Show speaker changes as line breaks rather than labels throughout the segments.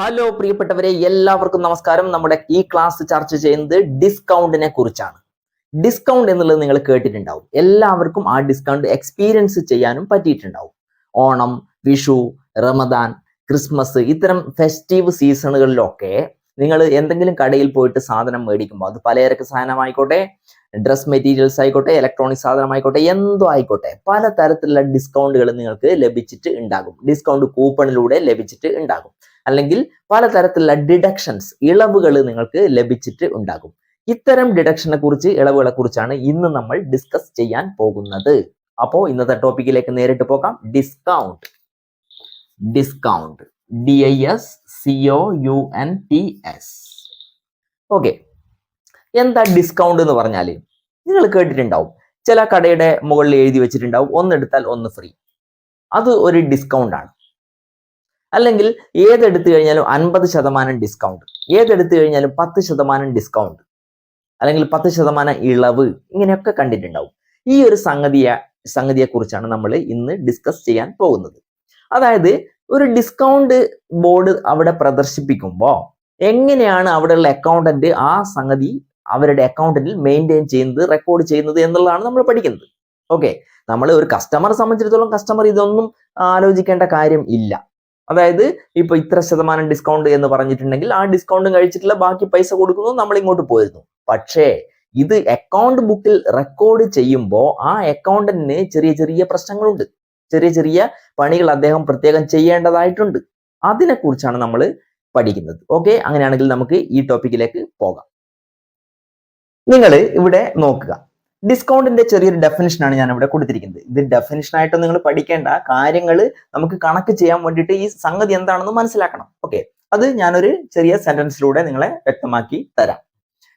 Hello പ്രിയപ്പെട്ടവരെ എല്ലാവർക്കും നമസ്കാരം. നമ്മുടെ ഈ ക്ലാസ് ചർച്ച ചെയ്യുന്നത് ഡിസ്കൗണ്ടിനെ കുറിച്ചാണ്. ഡിസ്കൗണ്ട് എന്നുള്ളത് നിങ്ങൾ കേട്ടിട്ടുണ്ടാവും. എല്ലാവർക്കും ആ ഡിസ്കൗണ്ട് എക്സ്പീരിയൻസ് ചെയ്യാനും പറ്റിയിട്ടുണ്ടാവും. ഓണം വിഷു റമദാൻ ക്രിസ്മസ് ഇത്തരം ഫെസ്റ്റീവ് സീസണുകളിലൊക്കെ നിങ്ങൾ എന്തെങ്കിലും കടയിൽ പോയിട്ട് സാധനം മേടിക്കുമ്പോൾ അത് പലചരക്ക് സാധനമായിക്കോട്ടെ ഡ്രസ് മെറ്റീരിയൽസ് ആയിക്കോട്ടെ ഇലക്ട്രോണിക് സാധനമായിക്കോട്ടെ എന്തോ ആയിക്കോട്ടെ പല തരത്തിലുള്ള ഡിസ്കൗണ്ടുകൾ നിങ്ങൾക്ക് ലഭിച്ചിട്ട് ഉണ്ടാകും. ഡിസ്കൗണ്ട് കൂപ്പണിലൂടെ ലഭിച്ചിട്ട് ഉണ്ടാകും. അല്ലെങ്കിൽ പലതരത്തിലുള്ള ഡിഡക്ഷൻസ് ഇളവുകൾ നിങ്ങൾക്ക് ലഭിച്ചിട്ട് ഉണ്ടാകും. ഇത്തരം ഡിഡക്ഷനെ കുറിച്ച് ഇളവുകളെ കുറിച്ചാണ് ഇന്ന് നമ്മൾ ഡിസ്കസ് ചെയ്യാൻ പോകുന്നത്. അപ്പോ ഇന്നത്തെ ടോപ്പിക്കിലേക്ക് നേരിട്ട് പോകാം. Discount discount D I S C O U N T S okay എന്താ ഡിസ്കൗണ്ട് എന്ന് പറഞ്ഞാൽ നിങ്ങൾ കേട്ടിട്ടുണ്ടാവും. ചില കടയുടെ മുകളിൽ എഴുതി വെച്ചിട്ടുണ്ടാവും. ഒന്നെടുത്താൽ ഒന്ന് ഫ്രീ അത് ഒരു ഡിസ്കൗണ്ട് ആണ്. അല്ലെങ്കിൽ ഏതെടുത്തു കഴിഞ്ഞാലും അൻപത് ശതമാനം ഡിസ്കൗണ്ട് ഏതെടുത്തു കഴിഞ്ഞാലും പത്ത് ശതമാനം ഡിസ്കൗണ്ട് അല്ലെങ്കിൽ പത്ത് ശതമാനം ഇളവ് ഇങ്ങനെയൊക്കെ കണ്ടിട്ടുണ്ടാവും. ഈ ഒരു സംഗതിയെ സംഗതിയെ കുറിച്ചാണ് നമ്മൾ ഇന്ന് ഡിസ്കസ് ചെയ്യാൻ പോകുന്നത്. അതായത് ഒരു ഡിസ്കൗണ്ട് ബോർഡ് അവിടെ പ്രദർശിപ്പിക്കുമ്പോൾ എങ്ങനെയാണ് അവിടെയുള്ള അക്കൗണ്ടന്റ് ആ സംഗതി അവരുടെ അക്കൗണ്ടിൽ മെയിന്റെയിൻ ചെയ്യുന്നത് റെക്കോർഡ് ചെയ്യുന്നത് എന്നുള്ളതാണ് നമ്മൾ പഠിക്കുന്നത്. ഓക്കെ നമ്മൾ ഒരു കസ്റ്റമറെ സംബന്ധിച്ചിടത്തോളം കസ്റ്റമർ ഇതൊന്നും ആലോചിക്കേണ്ട കാര്യം ഇല്ല. അതായത് ഇപ്പൊ ഇത്ര ശതമാനം ഡിസ്കൗണ്ട് എന്ന് പറഞ്ഞിട്ടുണ്ടെങ്കിൽ ആ ഡിസ്കൗണ്ടും കഴിച്ചിട്ടുള്ള ബാക്കി പൈസ കൊടുക്കുന്നു നമ്മൾ ഇങ്ങോട്ട് പോയിരുന്നു പക്ഷേ ഇത് അക്കൗണ്ട് ബുക്കിൽ റെക്കോർഡ് ചെയ്യുമ്പോൾ ആ അക്കൗണ്ടിന് ചെറിയ ചെറിയ പ്രശ്നങ്ങളുണ്ട്. ചെറിയ ചെറിയ പണികൾ അദ്ദേഹം പ്രത്യേകം ചെയ്യേണ്ടതായിട്ടുണ്ട്. അതിനെക്കുറിച്ചാണ് നമ്മൾ പഠിക്കുന്നത്. ഓക്കെ? അങ്ങനെയാണെങ്കിൽ നമുക്ക് ഈ ടോപ്പിക്കിലേക്ക് പോകാം. നിങ്ങൾ ഇവിടെ നോക്കുക. ഡിസ്കൗണ്ടിന്റെ ചെറിയൊരു ഡെഫിനിഷനാണ് ഞാൻ ഇവിടെ കൊടുത്തിരിക്കുന്നത്. ഇത് ഡെഫിനിഷൻ ആയിട്ട് നിങ്ങൾ പഠിക്കേണ്ട. കാര്യങ്ങൾ നമുക്ക് കണക്ക് ചെയ്യാൻ വേണ്ടിയിട്ട് ഈ സംഗതി എന്താണെന്ന് മനസ്സിലാക്കണം. ഓക്കെ അത് ഞാനൊരു ചെറിയ സെന്റൻസിലൂടെ നിങ്ങളെ വ്യക്തമാക്കി തരാം.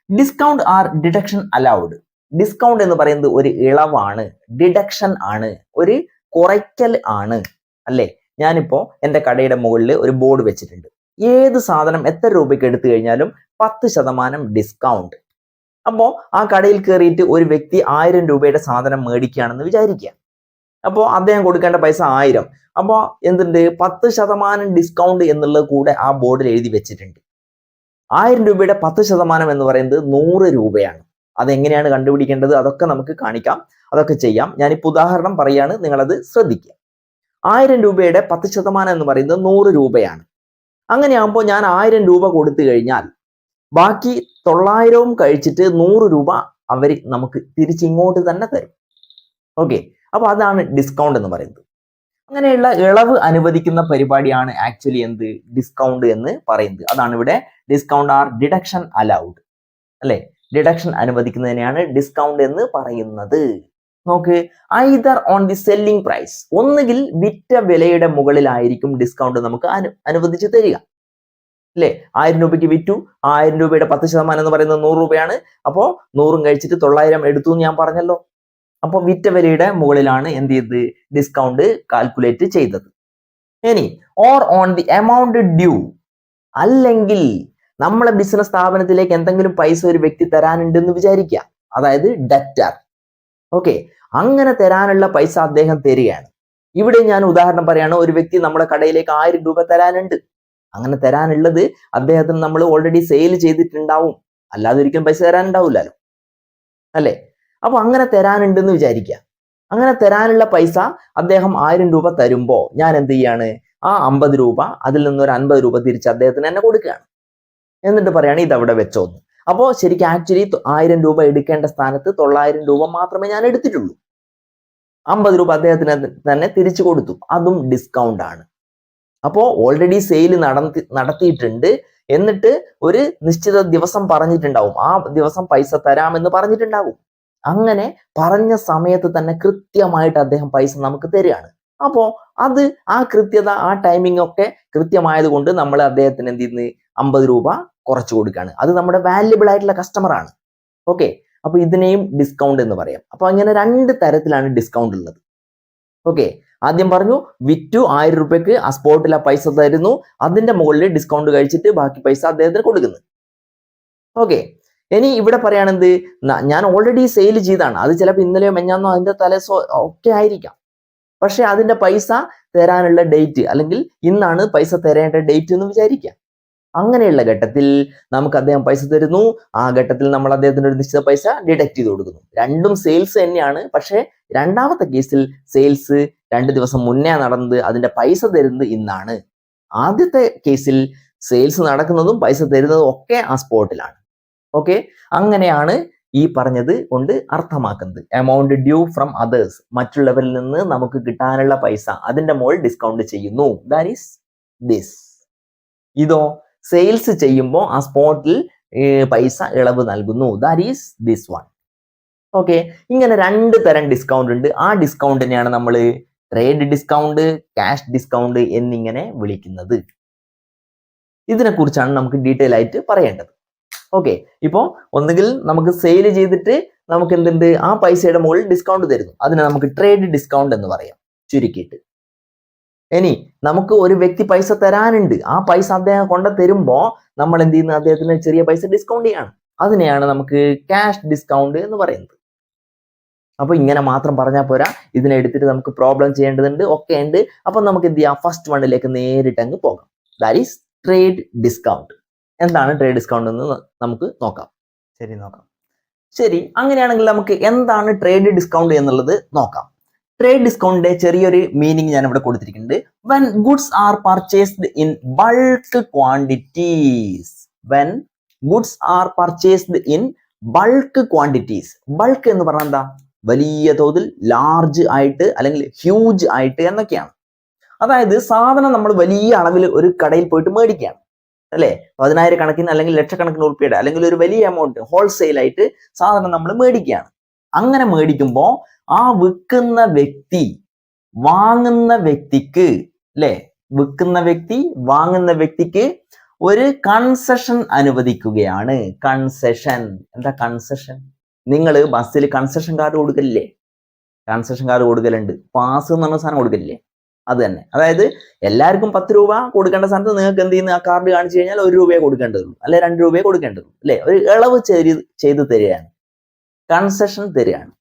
Discount or deduction allowed discount എന്ന് പറയുന്നത് ഒരു ഇളവാണ്. ഡിഡക്ഷൻ ആണ്. ഒരു കുറയ്ക്കൽ ആണ്. അല്ലേ? ഞാനിപ്പോ എന്റെ കടയുടെ മുകളിൽ ഒരു ബോർഡ് വെച്ചിട്ടുണ്ട്. ഏത് സാധനം എത്ര രൂപയ്ക്ക് എടുത്തു കഴിഞ്ഞാലും പത്ത് ശതമാനം ഡിസ്കൗണ്ട് അപ്പോൾ ആ കടയിൽ കയറിയിട്ട് ഒരു വ്യക്തി ആയിരം രൂപയുടെ സാധനം മേടിക്കുകയാണെന്ന് വിചാരിക്കുക. അപ്പോൾ അദ്ദേഹം കൊടുക്കേണ്ട പൈസ ആയിരം. അപ്പോൾ എന്തുണ്ട്? പത്ത് ശതമാനം ഡിസ്കൗണ്ട് എന്നുള്ളത് കൂടെ ആ ബോർഡിൽ എഴുതി വെച്ചിട്ടുണ്ട്. ആയിരം രൂപയുടെ പത്ത് ശതമാനം എന്ന് പറയുന്നത് നൂറ് രൂപയാണ്. അതെങ്ങനെയാണ് കണ്ടുപിടിക്കേണ്ടത്? അതൊക്കെ നമുക്ക് കാണിക്കാം. അതൊക്കെ ചെയ്യാം. ഞാനിപ്പോൾ ഉദാഹരണം പറയാണ്. നിങ്ങളത് ശ്രദ്ധിക്കുക. ആയിരം രൂപയുടെ പത്ത് ശതമാനം എന്ന് പറയുന്നത് നൂറ് രൂപയാണ്. അങ്ങനെയാകുമ്പോൾ ഞാൻ ആയിരം രൂപ കൊടുത്തു കഴിഞ്ഞാൽ ബാക്കി തൊള്ളായിരവും കഴിച്ചിട്ട് നൂറ് രൂപ അവർ നമുക്ക് തിരിച്ചിങ്ങോട്ട് തന്നെ തരും. ഓക്കെ അപ്പോൾ അതാണ് ഡിസ്കൗണ്ട് എന്ന് പറയുന്നത്. അങ്ങനെയുള്ള ഇളവ് അനുവദിക്കുന്ന പരിപാടിയാണ് ആക്ച്വലി എന്ത്? ഡിസ്കൗണ്ട് എന്ന് പറയുന്നത്. അതാണ് ഇവിടെ ഡിസ്കൗണ്ട് ആർ ഡിഡക്ഷൻ അലൗഡ് അല്ലേ? ഡിഡക്ഷൻ അനുവദിക്കുന്നതിനെയാണ് ഡിസ്കൗണ്ട് എന്ന് പറയുന്നത്. നോക്ക് either on the selling price ഒന്നുകിൽ വിറ്റ വിലയുടെ മുകളിലായിരിക്കും ഡിസ്കൗണ്ട് നമുക്ക് അനു അനുവദിച്ച് തരിക. അല്ലേ ആയിരം രൂപയ്ക്ക് വിറ്റു. ആയിരം രൂപയുടെ പത്ത് ശതമാനം എന്ന് പറയുന്നത് നൂറ് രൂപയാണ്. അപ്പോൾ നൂറും കഴിച്ചിട്ട് തൊള്ളായിരം എടുത്തു എന്ന് ഞാൻ പറഞ്ഞല്ലോ. അപ്പോൾ വിറ്റ വിലയുടെ മുകളിലാണ് എന്ത് ചെയ്തത്? ഡിസ്കൗണ്ട് കാൽക്കുലേറ്റ് ചെയ്തത്. ഇനി or on the amount due അല്ലെങ്കിൽ നമ്മളെ ബിസിനസ് സ്ഥാപനത്തിലേക്ക് എന്തെങ്കിലും പൈസ ഒരു വ്യക്തി തരാനുണ്ടെന്ന് വിചാരിക്കുക. അതായത് ഡെറ്റർ ഓക്കെ അങ്ങനെ തരാനുള്ള പൈസ അദ്ദേഹം തരികയാണ്. ഇവിടെ ഞാൻ ഉദാഹരണം പറയാണ്. ഒരു വ്യക്തി നമ്മുടെ കടയിലേക്ക് ആയിരം രൂപ തരാനുണ്ട്. അങ്ങനെ തരാനുള്ളത് അദ്ദേഹത്തിന് നമ്മൾ ഓൾറെഡി സെയിൽ ചെയ്തിട്ടുണ്ടാവും. അല്ലാതെ ഒരിക്കലും പൈസ തരാനുണ്ടാവില്ലല്ലോ അല്ലേ? അപ്പൊ അങ്ങനെ തരാനുണ്ടെന്ന് വിചാരിക്കുക അങ്ങനെ തരാനുള്ള പൈസ അദ്ദേഹം ആയിരം രൂപ തരുമ്പോ ഞാൻ എന്ത് ചെയ്യാണ്? ആ അമ്പത് രൂപ അതിൽ നിന്ന് ഒരു അൻപത് രൂപ തിരിച്ച് അദ്ദേഹത്തിന് എന്നെ കൊടുക്കുകയാണ്. എന്നിട്ട് പറയാണ് ഇത് അവിടെ വെച്ചോന്ന്. അപ്പോൾ ശരിക്കും ആക്ച്വലി ആയിരം രൂപ എടുക്കേണ്ട സ്ഥാനത്ത് തൊള്ളായിരം രൂപ മാത്രമേ ഞാൻ എടുത്തിട്ടുള്ളൂ. അമ്പത് രൂപ അദ്ദേഹത്തിന് തന്നെ തിരിച്ചു കൊടുത്തു. അതും ഡിസ്കൗണ്ട് ആണ്. അപ്പോൾ ഓൾറെഡി സെയിൽ നടത്തി നടത്തിയിട്ടുണ്ട്. എന്നിട്ട് ഒരു നിശ്ചിത ദിവസം പറഞ്ഞിട്ടുണ്ടാവും. ആ ദിവസം പൈസ തരാമെന്ന് പറഞ്ഞിട്ടുണ്ടാവും. അങ്ങനെ പറഞ്ഞ സമയത്ത് തന്നെ കൃത്യമായിട്ട് അദ്ദേഹം പൈസ നമുക്ക് തരികയാണ്. അപ്പോൾ അത് ആ കൃത്യത ആ ടൈമിംഗ് ഒക്കെ കൃത്യമായത് കൊണ്ട് നമ്മൾ അദ്ദേഹത്തിന് എന്ത് ചെയ്യുന്നത് അമ്പത് രൂപ കുറച്ച് കൊടുക്കുകയാണ്. അത് നമ്മുടെ വാല്യബിൾ ആയിട്ടുള്ള കസ്റ്റമറാണ് ഓക്കെ അപ്പൊ ഇതിനെയും ഡിസ്കൗണ്ട് എന്ന് പറയാം. അപ്പൊ അങ്ങനെ രണ്ട് തരത്തിലാണ് ഡിസ്കൗണ്ട് ഉള്ളത്. ഓക്കെ ആദ്യം പറഞ്ഞു വിറ്റു ആയിരം രൂപയ്ക്ക് ആ സ്പോട്ടിൽ ആ പൈസ തരുന്നു. അതിന്റെ മുകളിൽ ഡിസ്കൗണ്ട് കഴിച്ചിട്ട് ബാക്കി പൈസ അദ്ദേഹത്തിന് കൊടുക്കുന്നു. ഓക്കെ ഇനി ഇവിടെ പറയുകയാണെന്ത് ഞാൻ ഓൾറെഡി സെയിൽ ചെയ്താണ് അത് ചിലപ്പോൾ ഇന്നലെയോ മെഞ്ഞാന്നോ അതിന്റെ തലേസോ ഒക്കെ ആയിരിക്കാം. പക്ഷെ അതിന്റെ പൈസ തരാനുള്ള ഡേറ്റ് അല്ലെങ്കിൽ ഇന്നാണ് പൈസ തരേണ്ട ഡേറ്റ് എന്ന് വിചാരിക്കാം. അങ്ങനെയുള്ള ഘട്ടത്തിൽ നമുക്ക് അദ്ദേഹം പൈസ തരുന്നു. ആ ഘട്ടത്തിൽ നമ്മൾ അദ്ദേഹത്തിന് ഒരു നിശ്ചിത പൈസ ഡിഡക്ട് ചെയ്ത് കൊടുക്കുന്നു. രണ്ടും സെയിൽസ് തന്നെയാണ്. പക്ഷെ രണ്ടാമത്തെ കേസിൽ സെയിൽസ് രണ്ട് ദിവസം മുന്നേ നടന്നത് അതിന്റെ പൈസ തരുന്നത് ഇന്നാണ്. ആദ്യത്തെ കേസിൽ സെയിൽസ് നടക്കുന്നതും പൈസ തരുന്നതും ഒക്കെ ആ സ്പോട്ടിലാണ്. ഓക്കെ അങ്ങനെയാണ് ഈ പറഞ്ഞത് കൊണ്ട് അർത്ഥമാക്കുന്നത്. എമൗണ്ട് ഡ്യൂ ഫ്രം അതേഴ്സ് മറ്റുള്ളവരിൽ നിന്ന് നമുക്ക് കിട്ടാനുള്ള പൈസ. അതിന്റെ മോൾ ഡിസ്കൗണ്ട് ചെയ്യുന്നു. ദാറ്റ് ഈസ് ദിസ് ഇതോ സെയിൽസ് ചെയ്യുമ്പോൾ ആ സ്പോട്ടിൽ പൈസ ഇളവ് നൽകുന്നു. That is this one okay ഇങ്ങനെ രണ്ട് തരം ഡിസ്കൗണ്ട് ഉണ്ട്. ആ ഡിസ്കൗണ്ടിനെയാണ് നമ്മൾ ട്രേഡ് ഡിസ്കൗണ്ട് ക്യാഷ് ഡിസ്കൗണ്ട് എന്നിങ്ങനെ വിളിക്കുന്നത്. ഇതിനെക്കുറിച്ചാണ് നമുക്ക് ഡീറ്റെയിൽ ആയിട്ട് പറയേണ്ടത്. ഓക്കെ ഇപ്പോൾ ഒന്നുകിൽ നമുക്ക് സെയിൽ ചെയ്തിട്ട് നമുക്ക് എന്തുണ്ട്? ആ പൈസയുടെ മുകളിൽ ഡിസ്കൗണ്ട് തരുന്നു. അതിനെ നമുക്ക് ട്രേഡ് ഡിസ്കൗണ്ട് എന്ന് പറയാം. ചുരുക്കിയിട്ട്. ഇനി നമുക്ക് ഒരു വ്യക്തി പൈസ തരാനുണ്ട്. ആ പൈസ അദ്ദേഹം കൊണ്ട തരുമ്പോൾ നമ്മൾ എന്ത് ചെയ്യുന്നു? അദ്ദേഹത്തിന് ചെറിയ പൈസ ഡിസ്കൗണ്ട് ചെയ്യാണ്. അതിനെയാണ് നമുക്ക് ക്യാഷ് ഡിസ്കൗണ്ട് എന്ന് പറയുന്നത്. അപ്പൊ ഇങ്ങനെ മാത്രം പറഞ്ഞാൽ പോരാ. ഇതിനെ എടുത്തിട്ട് നമുക്ക് പ്രോബ്ലം ചെയ്യേണ്ടതുണ്ട്. ഒക്കെ ഉണ്ട്. അപ്പൊ നമുക്ക് എന്ത് ചെയ്യാം? ഫസ്റ്റ് വണ്ണിലേക്ക് നേരിട്ട് അങ്ങ് പോകാം. ദാറ്റ് ഈസ് ട്രേഡ് ഡിസ്കൗണ്ട് എന്താണ് ട്രേഡ് ഡിസ്കൗണ്ട് എന്ന് നമുക്ക് നോക്കാം. ശരി നോക്കാം. ശരി അങ്ങനെയാണെങ്കിൽ നമുക്ക് എന്താണ് ട്രേഡ് ഡിസ്കൗണ്ട് എന്നുള്ളത് നോക്കാം. ട്രേഡ് ഡിസ്കൗണ്ടിന്റെ ചെറിയൊരു മീനിങ് ഞാൻ ഇവിടെ കൊടുത്തിരിക്കുന്നുണ്ട്. When goods are purchased in bulk quantities when goods are purchased in bulk quantities bulk എന്ന് പറഞ്ഞാൽ എന്താ? വലിയ തോതിൽ ലാർജ് ആയിട്ട് അല്ലെങ്കിൽ ഹ്യൂജ് ആയിട്ട് എന്നൊക്കെയാണ്. അതായത് സാധനം നമ്മൾ വലിയ അളവിൽ ഒരു കടയിൽ പോയിട്ട് മേടിക്കുകയാണ്. അല്ലേ? പതിനായിരം കണക്കിന് അല്ലെങ്കിൽ ലക്ഷക്കണക്കിന് ഉറുപ്പിയുടെ അല്ലെങ്കിൽ ഒരു വലിയ എമൗണ്ട് ഹോൾസെയിൽ ആയിട്ട് സാധനം നമ്മൾ മേടിക്കുകയാണ്. അങ്ങനെ മേടിക്കുമ്പോൾ ആ വിൽക്കുന്ന വ്യക്തി വാങ്ങുന്ന വ്യക്തിക്ക് അല്ലെ? വിൽക്കുന്ന വ്യക്തി വാങ്ങുന്ന വ്യക്തിക്ക് ഒരു കൺസെഷൻ അനുവദിക്കുകയാണ്. കൺസെഷൻ എന്താ കൺസെഷൻ നിങ്ങൾ ബസ്സിൽ കൺസെഷൻ കാർഡ് കൊടുക്കലില്ലേ? കൺസെഷൻ കാർഡ് കൊടുക്കലുണ്ട്. പാസ് എന്ന് പറഞ്ഞ സാധനം കൊടുക്കലില്ലേ? അത് തന്നെ. അതായത് എല്ലാവർക്കും പത്ത് രൂപ കൊടുക്കേണ്ട സ്ഥാനത്ത് നിങ്ങൾക്ക് എന്ത് ചെയ്യുന്ന? ആ കാർഡ് കാണിച്ചു കഴിഞ്ഞാൽ ഒരു രൂപയെ കൊടുക്കേണ്ടതുള്ളൂ അല്ലെ രണ്ട് രൂപയെ കൊടുക്കേണ്ടതുള്ളൂ അല്ലെ ഒരു ഇളവ് ചെയ്ത് ചെയ്ത് തരികയാണ്. കൺസെഷൻ തരികയാണ്.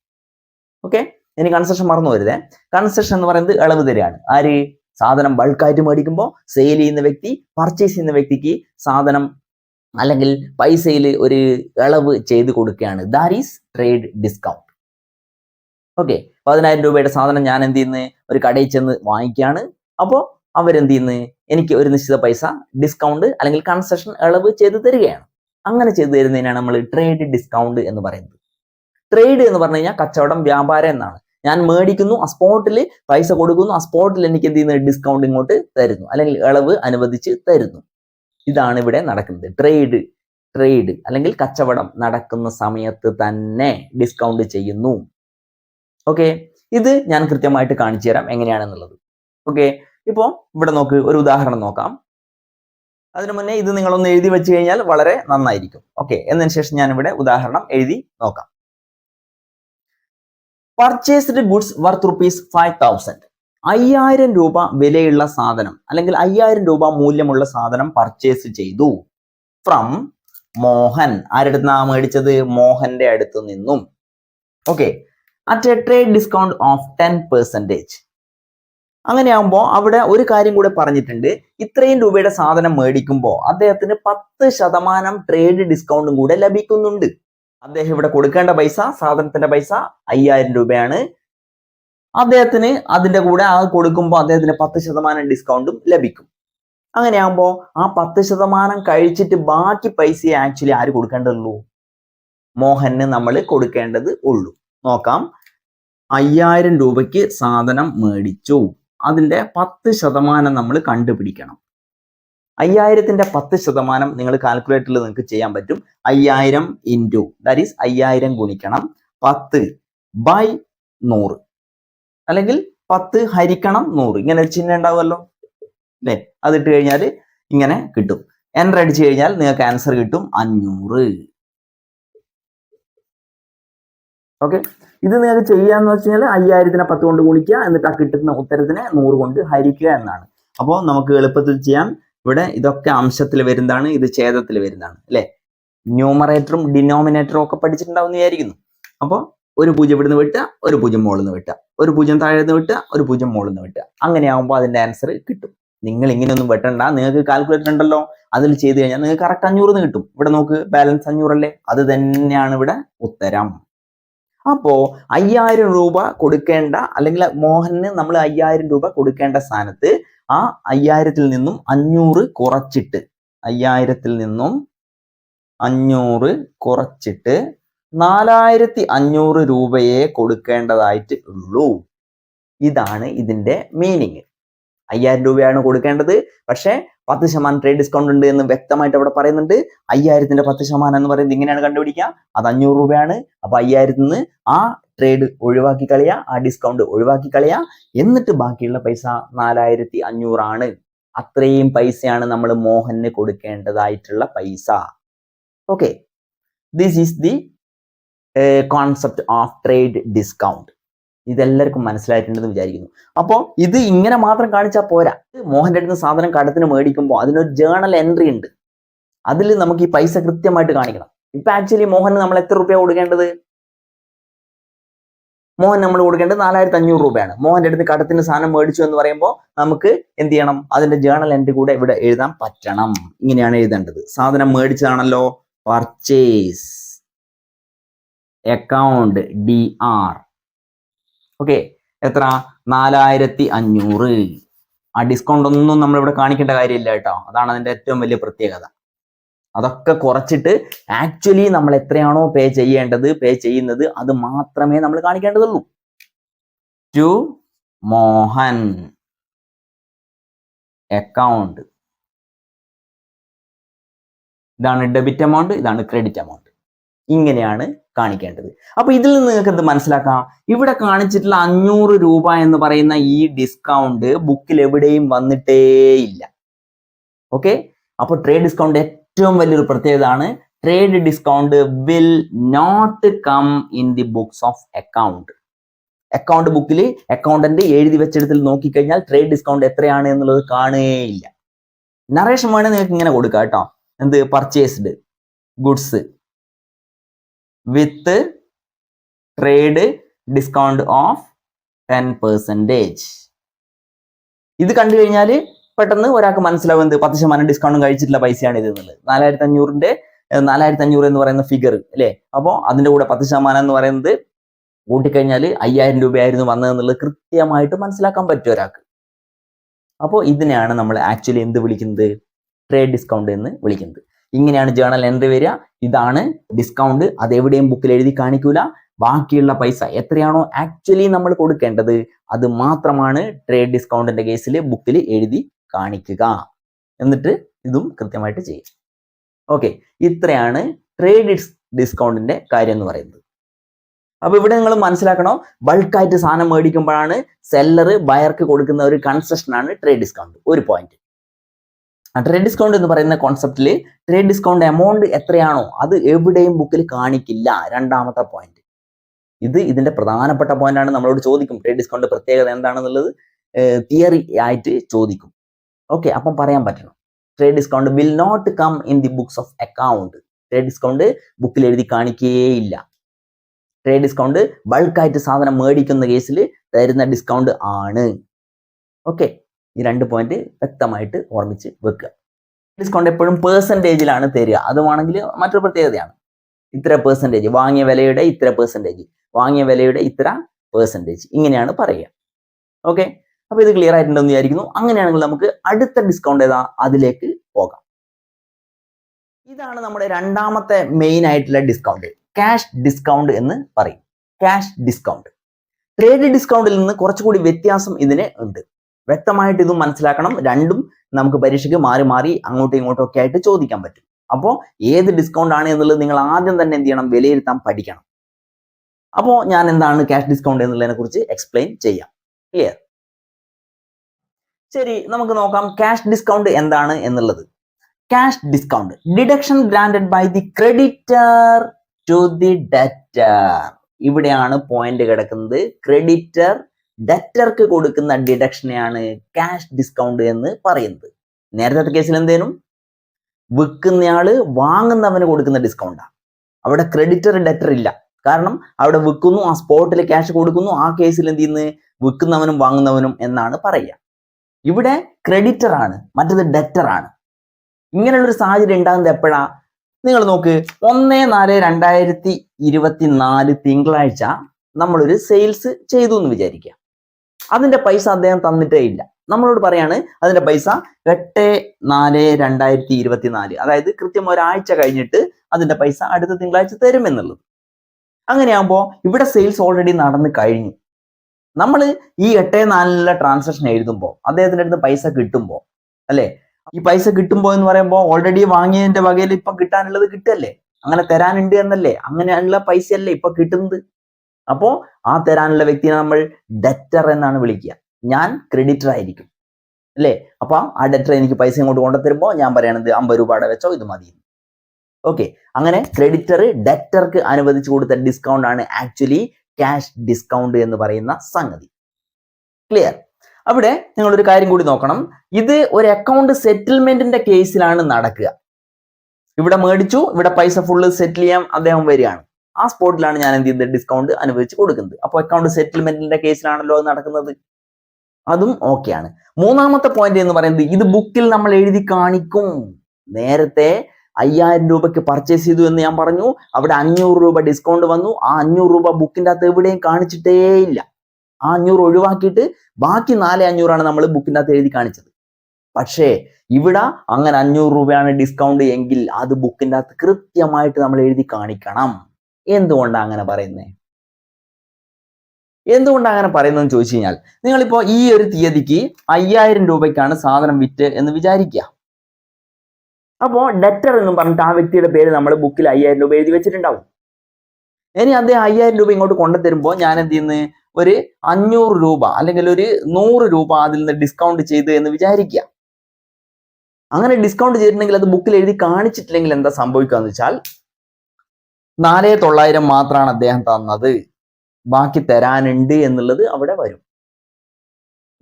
ഓക്കെ ഇനി കൺസെഷൻ മറന്നു വരുതേ കൺസെഷൻ എന്ന് പറയുന്നത് ഇളവ് തരികയാണ്. ആര്? സാധനം ബൾക്കായിട്ട് മേടിക്കുമ്പോൾ സെയിൽ ചെയ്യുന്ന വ്യക്തി പർച്ചേസ് ചെയ്യുന്ന വ്യക്തിക്ക് സാധനം അല്ലെങ്കിൽ പൈസയിൽ ഒരു ഇളവ് ചെയ്ത് കൊടുക്കുകയാണ്. That is trade discount okay പതിനായിരം രൂപയുടെ സാധനം ഞാൻ എന്ത് ചെയ്യുന്നത് ഒരു കടയിൽ ചെന്ന് വാങ്ങിക്കുകയാണ്. അപ്പോൾ അവരെന്ത് ചെയ്യുന്നത് എനിക്ക് ഒരു നിശ്ചിത പൈസ ഡിസ്കൗണ്ട് അല്ലെങ്കിൽ കൺസെഷൻ ഇളവ് ചെയ്ത് തരികയാണ്. അങ്ങനെ ചെയ്തു തരുന്നതിനാണ് നമ്മൾ ട്രേഡ് ഡിസ്കൗണ്ട് എന്ന് പറയുന്നത്. ട്രേഡ് എന്ന് പറഞ്ഞു കഴിഞ്ഞാൽ കച്ചവടം വ്യാപാരം എന്നാണ്. ഞാൻ മേടിക്കുന്നു ആ സ്പോട്ടിൽ പൈസ കൊടുക്കുന്നു ആ സ്പോട്ടിൽ എനിക്ക് എന്ത് ചെയ്യുന്നത് ഡിസ്കൗണ്ട് ഇങ്ങോട്ട് തരുന്നു. അല്ലെങ്കിൽ ഇളവ് അനുവദിച്ച് തരുന്നു. ഇതാണ് ഇവിടെ നടക്കുന്നത്. ട്രേഡ് ട്രേഡ് അല്ലെങ്കിൽ കച്ചവടം നടക്കുന്ന സമയത്ത് തന്നെ ഡിസ്കൗണ്ട് ചെയ്യുന്നു. ഓക്കെ ഇത് ഞാൻ കൃത്യമായിട്ട് കാണിച്ചു തരാം എങ്ങനെയാണെന്നുള്ളത്. ഓക്കെ ഇപ്പോൾ ഇവിടെ നോക്ക് ഒരു ഉദാഹരണം നോക്കാം. അതിനു മുന്നേ ഇത് നിങ്ങളൊന്ന് എഴുതി വെച്ച് കഴിഞ്ഞാൽ വളരെ നന്നായിരിക്കും. ഓക്കെ എന്നതിന് ശേഷം ഞാൻ ഇവിടെ ഉദാഹരണം എഴുതി നോക്കാം. Purchased goods worth rupees five thousand അയ്യായിരം രൂപ വിലയുള്ള സാധനം അല്ലെങ്കിൽ അയ്യായിരം രൂപ മൂല്യമുള്ള സാധനം പർച്ചേസ് ചെയ്തു. ഫ്രം മോഹൻ. ആരുടെ അടുത്താണ് മേടിച്ചത്? മോഹന്റെ അടുത്ത് നിന്നും. Okay at a trade discount of ten percentage അങ്ങനെയാകുമ്പോൾ അവിടെ ഒരു കാര്യം കൂടെ പറഞ്ഞിട്ടുണ്ട്. ഇത്രയും രൂപയുടെ സാധനം മേടിക്കുമ്പോൾ അദ്ദേഹത്തിന് പത്ത് ശതമാനം ട്രേഡ് ഡിസ്കൗണ്ടും കൂടെ ലഭിക്കുന്നുണ്ട്. അദ്ദേഹം ഇവിടെ കൊടുക്കേണ്ട പൈസ സാധനത്തിന്റെ പൈസ അയ്യായിരം രൂപയാണ്. അദ്ദേഹത്തിന് അതിന്റെ കൂടെ ആ കൊടുക്കുമ്പോൾ അദ്ദേഹത്തിന് പത്ത് ശതമാനം ഡിസ്കൗണ്ടും ലഭിക്കും. അങ്ങനെയാകുമ്പോൾ ആ പത്ത് ശതമാനം കഴിച്ചിട്ട് ബാക്കി പൈസ ആക്ച്വലി ആര് കൊടുക്കേണ്ടതുള്ളൂ? മോഹന് നമ്മൾ കൊടുക്കേണ്ടത് ഉള്ളൂ. നോക്കാം. അയ്യായിരം രൂപയ്ക്ക് സാധനം മേടിച്ചു. അതിന്റെ പത്ത് ശതമാനം നമ്മൾ കണ്ടുപിടിക്കണം. അയ്യായിരത്തിന്റെ പത്ത് ശതമാനം നിങ്ങൾ കാൽക്കുലേറ്ററിൽ നിങ്ങൾക്ക് ചെയ്യാൻ പറ്റും. അയ്യായിരം ഇന്റു ദാറ്റ് ഈസ് അയ്യായിരം ഗുണിക്കണം. പത്ത് ബൈ നൂറ്. അല്ലെങ്കിൽ പത്ത് ഹരിക്കണം നൂറ്. ഇങ്ങനെ ഒരു ചിഹ്നം ഉണ്ടാവുമല്ലോ? അല്ലേ? അതിട്ട് കഴിഞ്ഞാൽ ഇങ്ങനെ കിട്ടും. എന്റർ അടിച്ചു കഴിഞ്ഞാൽ നിങ്ങൾക്ക് ആൻസർ കിട്ടും അഞ്ഞൂറ്. ഓക്കെ ഇത് നിങ്ങൾക്ക് ചെയ്യാന്ന് വെച്ച് കഴിഞ്ഞാൽ അയ്യായിരത്തിനെ പത്ത് കൊണ്ട് ഗുണിക്കുക എന്നിട്ട് ആ കിട്ടുന്ന ഉത്തരത്തിനെ നൂറ് കൊണ്ട് ഹരിക്കുക എന്നാണ്. അപ്പോൾ നമുക്ക് എളുപ്പത്തിൽ ചെയ്യാം. ഇവിടെ ഇതൊക്കെ അംശത്തിൽ വരുന്നതാണ് ഇത് ഛേദത്തിൽ വരുന്നതാണ്. അല്ലെ? ന്യൂമറേറ്ററും ഡിനോമിനേറ്ററും ഒക്കെ പഠിച്ചിട്ടുണ്ടാവും വിചാരിക്കുന്നു. അപ്പോൾ ഒരു പൂജ്യം ഇവിടുന്ന് വിട്ടുക ഒരു പൂജ്യം മുകളിൽ നിന്ന് വിട്ടുക. ഒരു പൂജ്യം താഴെ നിന്ന് വിട്ടുക ഒരു പൂജ്യം മുകളിൽ നിന്ന് വിട്ടുക. അങ്ങനെ ആകുമ്പോൾ അതിന്റെ ആൻസർ കിട്ടും. നിങ്ങൾ ഇങ്ങനെയൊന്നും വെട്ടണ്ട. നിങ്ങൾക്ക് കാൽക്കുലേറ്റർ ഉണ്ടല്ലോ. അതിൽ ചെയ്ത് കഴിഞ്ഞാൽ നിങ്ങൾക്ക് കറക്റ്റ് അഞ്ഞൂറ് എന്ന് കിട്ടും. ഇവിടെ നോക്ക് ബാലൻസ് അഞ്ഞൂറല്ലേ? അത് തന്നെയാണ് ഇവിടെ ഉത്തരം. അപ്പോ അയ്യായിരം രൂപ കൊടുക്കേണ്ട അല്ലെങ്കിൽ മോഹന് നമ്മൾ അയ്യായിരം രൂപ കൊടുക്കേണ്ട സ്ഥാനത്ത് ആ അയ്യായിരത്തിൽ നിന്നും അഞ്ഞൂറ് കുറച്ചിട്ട് അയ്യായിരത്തിൽ നിന്നും അഞ്ഞൂറ് കുറച്ചിട്ട് നാലായിരത്തി അഞ്ഞൂറ് രൂപയെ കൊടുക്കേണ്ടതായിട്ട് ഉള്ളൂ. ഇതാണ് ഇതിന്റെ മീനിങ് അയ്യായിരം രൂപയാണ് കൊടുക്കേണ്ടത്. പക്ഷേ പത്ത് ശതമാനം ട്രേഡ് ഡിസ്കൗണ്ട് ഉണ്ട് എന്ന് വ്യക്തമായിട്ട് അവിടെ പറയുന്നുണ്ട്. അയ്യായിരത്തിന്റെ പത്ത് ശതമാനം എന്ന് പറയുന്നത് ഇങ്ങനെയാണ് കണ്ടുപിടിക്കുക. അത് അഞ്ഞൂറ് രൂപയാണ്. അപ്പൊ അയ്യായിരത്തിൽ നിന്ന് ആ ട്രേഡ് ഒഴിവാക്കി കളയുക ആ ഡിസ്കൗണ്ട് ഒഴിവാക്കി കളയുക. എന്നിട്ട് ബാക്കിയുള്ള പൈസ നാലായിരത്തി അഞ്ഞൂറാണ് അത്രയും പൈസയാണ് നമ്മൾ മോഹന് കൊടുക്കേണ്ടതായിട്ടുള്ള പൈസ. Okay this is the concept of trade discount ഇതെല്ലാവർക്കും മനസ്സിലായിട്ടുണ്ടെന്ന് വിചാരിക്കുന്നു. അപ്പോൾ ഇത് ഇങ്ങനെ മാത്രം കാണിച്ചാൽ പോരാ. മോഹന്റെ അടുത്ത് സാധനം കടത്തിന് മേടിക്കുമ്പോൾ അതിനൊരു ജേണൽ എൻട്രി ഉണ്ട്. അതിൽ നമുക്ക് ഈ പൈസ കൃത്യമായിട്ട് കാണിക്കണം. ഇപ്പൊ ആക്ച്വലി മോഹന് നമ്മൾ എത്ര രൂപ കൊടുക്കേണ്ടത്? മോഹൻ നമ്മൾ കൊടുക്കേണ്ടത് നാലായിരത്തി അഞ്ഞൂറ് രൂപയാണ്. മോഹന്റെ അടുത്ത് കടത്തിന് സാധനം മേടിച്ചു എന്ന് പറയുമ്പോൾ നമുക്ക് എന്ത് ചെയ്യണം? അതിന്റെ ജേണൽ എൻട്രി കൂടെ ഇവിടെ എഴുതാൻ പറ്റണം. ഇങ്ങനെയാണ് എഴുതേണ്ടത്. സാധനം മേടിച്ചതാണല്ലോ? Purchase account D R okay എത്ര? നാലായിരത്തി അഞ്ഞൂറ് ആ ഡിസ്കൗണ്ട് ഒന്നും നമ്മൾ ഇവിടെ കാണിക്കേണ്ട കാര്യമില്ല കേട്ടോ. അതാണ് അതിന്റെ ഏറ്റവും വലിയ പ്രത്യേകത. അതൊക്കെ കുറച്ചിട്ട് ആക്ച്വലി നമ്മൾ എത്രയാണോ പേ ചെയ്യേണ്ടത് പേ ചെയ്യുന്നത് അത് മാത്രമേ നമ്മൾ കാണിക്കേണ്ടതുള്ളൂ. ടു മോഹൻ അക്കൗണ്ട് ഇതാണ് ഡെബിറ്റ് എമൗണ്ട് ഇതാണ് ക്രെഡിറ്റ് എമൗണ്ട് ഇങ്ങനെയാണ് കാണിക്കേണ്ടത്. അപ്പൊ ഇതിൽ നിന്ന് നിങ്ങൾക്ക് എന്ത് മനസ്സിലാക്കാം? ഇവിടെ കാണിച്ചിട്ടുള്ള അഞ്ഞൂറ് രൂപ എന്ന് പറയുന്ന ഈ ഡിസ്കൗണ്ട് ബുക്കിൽ എവിടെയും വന്നിട്ടേ ഇല്ല. ഓക്കെ അപ്പൊ ട്രേഡ് ഡിസ്കൗണ്ട് ഏറ്റവും വലിയൊരു പ്രത്യേകതയാണ്. Trade discount will not come in the books of account account ബുക്കിൽ അക്കൗണ്ടന്റ് എഴുതി വെച്ചെടുത്തിൽ നോക്കിക്കഴിഞ്ഞാൽ ട്രേഡ് ഡിസ്കൗണ്ട് എത്രയാണ് എന്നുള്ളത് കാണുകയില്ല നറേഷൻ വേണേൽ നിങ്ങൾക്ക് ഇങ്ങനെ കൊടുക്കാം കേട്ടോ. എന്ത്? Purchased goods with trade discount of ten percentage ഇത് കണ്ടു കഴിഞ്ഞാൽ പെട്ടെന്ന് ഒരാൾക്ക് മനസ്സിലാവും എന്ത്? പത്ത് ശതമാനം ഡിസ്കൗണ്ടും കഴിച്ചിട്ടുള്ള പൈസയാണ് ഇത് എന്നുള്ളത്. നാലായിരത്തി അഞ്ഞൂറിന്റെ നാലായിരത്തി അഞ്ഞൂറ് എന്ന് പറയുന്ന ഫിഗർ അല്ലേ? അപ്പോൾ അതിന്റെ കൂടെ പത്ത് ശതമാനം എന്ന് പറയുന്നത് കൂട്ടിക്കഴിഞ്ഞാൽ അയ്യായിരം രൂപയായിരുന്നു വന്നതെന്നുള്ളത് കൃത്യമായിട്ട് മനസ്സിലാക്കാൻ പറ്റും ഒരാൾക്ക്. അപ്പോൾ ഇതിനെയാണ് നമ്മൾ ആക്ച്വലി എന്ത് വിളിക്കുന്നത്? ട്രേഡ് ഡിസ്കൗണ്ട് എന്ന് വിളിക്കുന്നത്. ഇങ്ങനെയാണ് ജേണൽ എൻട്രി വരിക. ഇതാണ് ഡിസ്കൗണ്ട് അത് എവിടെയും ബുക്കിൽ എഴുതി കാണിക്കൂല. ബാക്കിയുള്ള പൈസ എത്രയാണോ ആക്ച്വലി നമ്മൾ കൊടുക്കേണ്ടത് അത് മാത്രമാണ് ട്രേഡ് ഡിസ്കൗണ്ടിന്റെ കേസിൽ ബുക്കിൽ എഴുതി കാണിക്കുക. എന്നിട്ട് ഇതും കൃത്യമായിട്ട് ചെയ്യും. ഓക്കെ ഇത്രയാണ് ട്രേഡ് ഡിസ്കൗണ്ടിന്റെ കാര്യം എന്ന് പറയുന്നത്. അപ്പൊ ഇവിടെ നിങ്ങൾ മനസ്സിലാക്കണം? ബൾക്കായിട്ട് സാധനം മേടിക്കുമ്പോഴാണ് സെല്ലർ ബയർക്ക് കൊടുക്കുന്ന ഒരു കൺസെഷൻ ആണ് ട്രേഡ് ഡിസ്കൗണ്ട് ഒരു പോയിന്റ് ട്രേഡ് ഡിസ്കൗണ്ട് എന്ന് പറയുന്ന കോൺസെപ്റ്റിൽ ട്രേഡ് ഡിസ്കൗണ്ട് എമൗണ്ട് എത്രയാണോ അത് എവിടെയും ബുക്കിൽ കാണിക്കില്ല. രണ്ടാമത്തെ പോയിന്റ് ഇത് ഇതിന്റെ പ്രധാനപ്പെട്ട പോയിന്റാണ് നമ്മളോട് ചോദിക്കും ട്രേഡ് ഡിസ്കൗണ്ട് പ്രത്യേകത എന്താണെന്നുള്ളത്. തിയറി ആയിട്ട് ചോദിക്കും. ഓക്കെ അപ്പം പറയാൻ പറ്റണം. Trade discount will not come in the books of account trade discount ബുക്കിൽ എഴുതി കാണിക്കുകയില്ല ട്രേഡ് ഡിസ്കൗണ്ട് ബൾക്കായിട്ട് സാധനം മേടിക്കുന്ന കേസിൽ തരുന്ന ഡിസ്കൗണ്ട് ആണ്. ഓക്കെ ഈ രണ്ട് പോയിന്റ് വ്യക്തമായിട്ട് ഓർമ്മിച്ച് വെക്കുക. ഡിസ്കൗണ്ട് എപ്പോഴും പേഴ്സന്റേജിലാണ് തരിക. അതുവാണെങ്കിൽ മറ്റൊരു പ്രത്യേകതയാണ്. ഇത്ര പേഴ്സന്റേജ് വാങ്ങിയ വിലയുടെ ഇത്ര പേഴ്സന്റേജ് വാങ്ങിയ വിലയുടെ ഇത്ര പേഴ്സന്റേജ് ഇങ്ങനെയാണ് പറയുക. ഓക്കെ അപ്പോൾ ഇത് ക്ലിയർ ആയിട്ടുണ്ടെന്ന് വിചാരിക്കുന്നു. അങ്ങനെയാണെങ്കിൽ നമുക്ക് അടുത്ത ഡിസ്കൗണ്ട് ഏതാ? അതിലേക്ക് പോകാം. ഇതാണ് നമ്മുടെ രണ്ടാമത്തെ മെയിൻ ആയിട്ടുള്ള ഡിസ്കൗണ്ട് ക്യാഷ് ഡിസ്കൗണ്ട് എന്ന് പറയും. ക്യാഷ് ഡിസ്കൗണ്ട് ട്രേഡ് ഡിസ്കൗണ്ടിൽ നിന്ന് കുറച്ചുകൂടി വ്യത്യാസം ഇതിന് ഉണ്ട്. വ്യക്തമായിട്ട് ഇതും മനസ്സിലാക്കണം. രണ്ടും നമുക്ക് പരീക്ഷയ്ക്ക് മാറി മാറി അങ്ങോട്ടും ഇങ്ങോട്ടും ഒക്കെ ആയിട്ട് ചോദിക്കാൻ പറ്റും. അപ്പോൾ ഏത് ഡിസ്കൗണ്ട് ആണ് എന്നുള്ളത് നിങ്ങൾ ആദ്യം തന്നെ എന്ത് ചെയ്യണം? വിലയിരുത്താൻ പഠിക്കണം. അപ്പോൾ ഞാൻ എന്താണ് ക്യാഷ് ഡിസ്കൗണ്ട് എന്നുള്ളതിനെ കുറിച്ച് എക്സ്പ്ലെയിൻ ചെയ്യാം. ക്ലിയർ ശരി നമുക്ക് നോക്കാം ക്യാഷ് ഡിസ്കൗണ്ട് എന്താണ് എന്നുള്ളത്. Cash discount deduction granted by the creditor to the debtor ഇവിടെയാണ് പോയിന്റ് കിടക്കുന്നത്. ക്രെഡിറ്റർ ഡെറ്റർക്ക് കൊടുക്കുന്ന ഡിഡക്ഷനെയാണ് ക്യാഷ് ഡിസ്കൗണ്ട് എന്ന് പറയുന്നത്. നേരത്തെ കേസിൽ എന്തേനും വിൽക്കുന്നയാൾ വാങ്ങുന്നവന് കൊടുക്കുന്ന ഡിസ്കൗണ്ടാണ് അവിടെ ക്രെഡിറ്റർ ഡെറ്റർ ഇല്ല. കാരണം അവിടെ വിൽക്കുന്നു ആ സ്പോട്ടിൽ ക്യാഷ് കൊടുക്കുന്നു ആ കേസിൽ എന്ത് ചെയ്യുന്നു? വിൽക്കുന്നവനും വാങ്ങുന്നവനും എന്നാണ് പറയുക. ഇവിടെ ക്രെഡിറ്റർ ആണ് മറ്റത് ഡെറ്റർ ആണ്. ഇങ്ങനെയുള്ളൊരു സാഹചര്യം ഉണ്ടാകുന്നത് എപ്പോഴാ? നിങ്ങൾ നോക്ക് ഒന്ന് നാല് രണ്ടായിരത്തി ഇരുപത്തി നാല് തിങ്കളാഴ്ച നമ്മളൊരു സെയിൽസ് ചെയ്തു എന്ന് വിചാരിക്കുക. അതിന്റെ പൈസ അദ്ദേഹം തന്നിട്ടേ ഇല്ല. നമ്മളോട് പറയാണ് അതിന്റെ പൈസ എട്ട് നാല് രണ്ടായിരത്തി ഇരുപത്തി നാല് അതായത് കൃത്യം ഒരാഴ്ച കഴിഞ്ഞിട്ട് അതിന്റെ പൈസ അടുത്ത തിങ്കളാഴ്ച തരും എന്നുള്ളത്. അങ്ങനെയാകുമ്പോൾ ഇവിടെ സെയിൽസ് ഓൾറെഡി നടന്നു കഴിഞ്ഞു. നമ്മൾ ഈ എട്ട് നാലിലെ ട്രാൻസാക്ഷൻ എഴുതുമ്പോൾ അദ്ദേഹത്തിന്റെ അടുത്ത് പൈസ കിട്ടുമ്പോൾ അല്ലേ? ഈ പൈസ കിട്ടുമ്പോൾ എന്ന് പറയുമ്പോൾ ഓൾറെഡി വാങ്ങിയതിന്റെ വകയിൽ ഇപ്പൊ കിട്ടാനുള്ളത് കിട്ടല്ലേ അങ്ങനെ തരാനുണ്ട് എന്നല്ലേ? അങ്ങനെയുള്ള പൈസയല്ലേ ഇപ്പൊ കിട്ടുന്നത്? അപ്പോ ആ തരാനുള്ള വ്യക്തിയെ നമ്മൾ ഡെറ്റർ എന്നാണ് വിളിക്കുക. ഞാൻ ക്രെഡിറ്റർ ആയിരിക്കും. അല്ലേ? അപ്പൊ ആ ഡെറ്റർ എനിക്ക് പൈസ ഇങ്ങോട്ട് കൊണ്ടുത്തരുമ്പോൾ ഞാൻ പറയണത് അമ്പത് രൂപയുടെ വെച്ചോ ഇത് മതി. ഓക്കെ അങ്ങനെ ക്രെഡിറ്റർ ഡെറ്റർക്ക് അനുവദിച്ചു കൊടുത്ത ഡിസ്കൗണ്ട് ആണ് ആക്ച്വലി ക്യാഷ് ഡിസ്കൗണ്ട് എന്ന് പറയുന്ന സംഗതി. ക്ലിയർ അവിടെ നിങ്ങളൊരു കാര്യം കൂടി നോക്കണം. ഇത് ഒരു അക്കൗണ്ട് സെറ്റിൽമെന്റിന്റെ കേസിലാണ് നടക്കുക. ഇവിടെ മേടിച്ചു ഇവിടെ പൈസ ഫുള്ള് സെറ്റിൽ ചെയ്യാൻ അദ്ദേഹം വരികയാണ്. ആ സ്പോട്ടിലാണ് ഞാൻ എന്ത് ചെയ്യുന്നത് ഡിസ്കൗണ്ട് അനുവദിച്ച് കൊടുക്കുന്നത്. അപ്പോൾ അക്കൗണ്ട് സെറ്റിൽമെന്റിന്റെ കേസിലാണല്ലോ അത് നടക്കുന്നത്. അതും ഓക്കെയാണ് മൂന്നാമത്തെ പോയിന്റ് എന്ന് പറയുന്നത് ഇത് ബുക്കിൽ നമ്മൾ എഴുതി കാണിക്കും. നേരത്തെ അയ്യായിരം രൂപയ്ക്ക് പർച്ചേസ് ചെയ്തു എന്ന് ഞാൻ പറഞ്ഞു. അവിടെ അഞ്ഞൂറ് രൂപ ഡിസ്കൗണ്ട് വന്നു. ആ അഞ്ഞൂറ് രൂപ ബുക്കിന്റെ അകത്ത് എവിടെയും കാണിച്ചിട്ടേ ഇല്ല. ആ അഞ്ഞൂറ് ഒഴിവാക്കിയിട്ട് ബാക്കി നാല് അഞ്ഞൂറാണ് നമ്മൾ ബുക്കിന്റെ അകത്ത് എഴുതി കാണിച്ചത്. പക്ഷേ ഇവിടെ അങ്ങനെ അഞ്ഞൂറ് രൂപയാണ് ഡിസ്കൗണ്ട് എങ്കിൽ അത് ബുക്കിന്റെ അകത്ത് കൃത്യമായിട്ട് നമ്മൾ എഴുതി കാണിക്കണം. എന്തുകൊണ്ടാണ് അങ്ങനെ പറയുന്നത് എന്തുകൊണ്ടാണ് അങ്ങനെ പറയുന്നതെന്ന് ചോദിച്ചു കഴിഞ്ഞാൽ നിങ്ങളിപ്പോ ഈ ഒരു തീയതിക്ക് അയ്യായിരം രൂപയ്ക്കാണ് സാധനം വിറ്റ് എന്ന് വിചാരിക്കുക. അപ്പോൾ ഡെറ്റർ എന്ന് പറഞ്ഞിട്ട് ആ വ്യക്തിയുടെ പേര് നമ്മൾ ബുക്കിൽ അയ്യായിരം രൂപ എഴുതി വെച്ചിട്ടുണ്ടാവും. ഇനി അദ്ദേഹം അയ്യായിരം രൂപ ഇങ്ങോട്ട് കൊണ്ടുതരുമ്പോൾ ഞാൻ എന്ത് ചെയ്യുന്നു ഒരു അഞ്ഞൂറ് രൂപ അല്ലെങ്കിൽ ഒരു നൂറ് രൂപ അതിൽ നിന്ന് ഡിസ്കൗണ്ട് ചെയ്ത് എന്ന് വിചാരിക്കുക. അങ്ങനെ ഡിസ്കൗണ്ട് ചെയ്തിട്ടുണ്ടെങ്കിൽ അത് ബുക്കിൽ എഴുതി കാണിച്ചിട്ടില്ലെങ്കിൽ എന്താ സംഭവിക്കുക എന്ന് വെച്ചാൽ നാലേ തൊള്ളായിരം മാത്രമാണ് അദ്ദേഹം തന്നത്. ബാക്കി തരാനുണ്ട് എന്നുള്ളത് അവിടെ വരും.